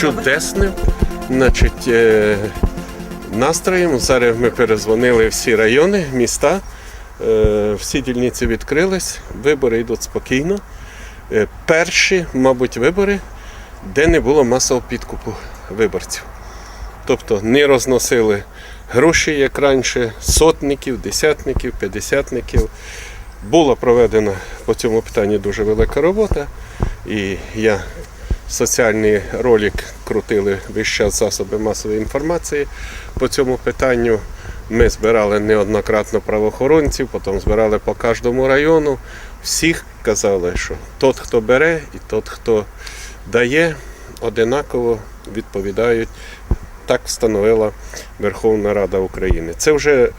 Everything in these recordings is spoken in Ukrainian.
чудесним значить, е, настроєм. Зараз ми перезвонили всі райони, міста. Е, Всі дільниці відкрились, вибори йдуть спокійно. Е, Перші, мабуть, вибори, де не було масового підкупу виборців. Тобто не розносили гроші, як раніше, сотників, десятників, п'ятдесятників. Була проведена по цьому питанні дуже велика робота. І я соціальний ролик крутили весь засоби масової інформації по цьому питанню. Ми збирали неоднократно правоохоронців, потім збирали по кожному району. Всіх казали, що тот, хто бере, і тот, хто дає, одинаково відповідають. Так встановила Верховна Рада України. Це вже е,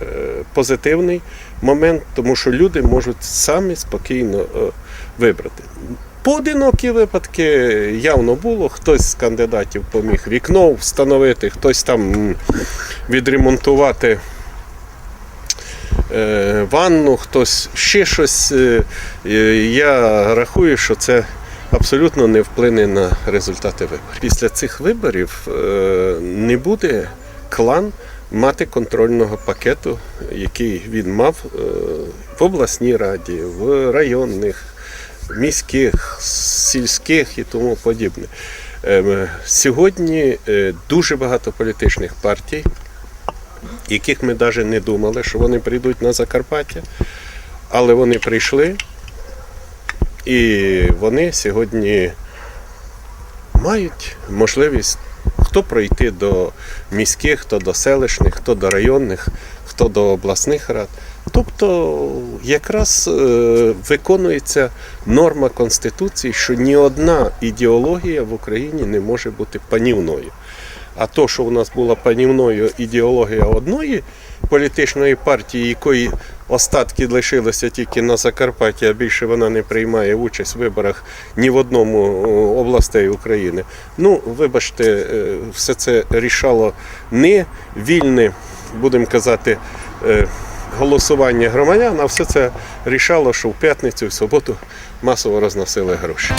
позитивний момент, тому що люди можуть самі спокійно е, вибрати. Поодинокі випадки явно було. Хтось з кандидатів поміг вікно встановити, хтось там відремонтувати е, ванну, хтось ще щось. Е, е, Я рахую, що це абсолютно не вплине на результати виборів. Після цих виборів не буде клан мати контрольного пакету, який він мав в обласній раді, в районних, міських, сільських і тому подібне. Е, Сьогодні е, дуже багато політичних партій, яких ми навіть не думали, що вони прийдуть на Закарпаття, але вони прийшли. І вони сьогодні мають можливість хто пройти до міських, хто до селищних, хто до районних, хто до обласних рад. Тобто якраз е, виконується норма Конституції, що ні одна ідеологія в Україні не може бути панівною. А то, що у нас була панівною ідеологія одної політичної партії, якої остатки лишилися тільки на Закарпатті, а більше вона не приймає участь в виборах ні в одному о, областей України. Ну, вибачте, е, все це рішало не вільне, будемо казати, е, голосування громадян, а все це рішало, що в п'ятницю, в суботу масово розносили гроші.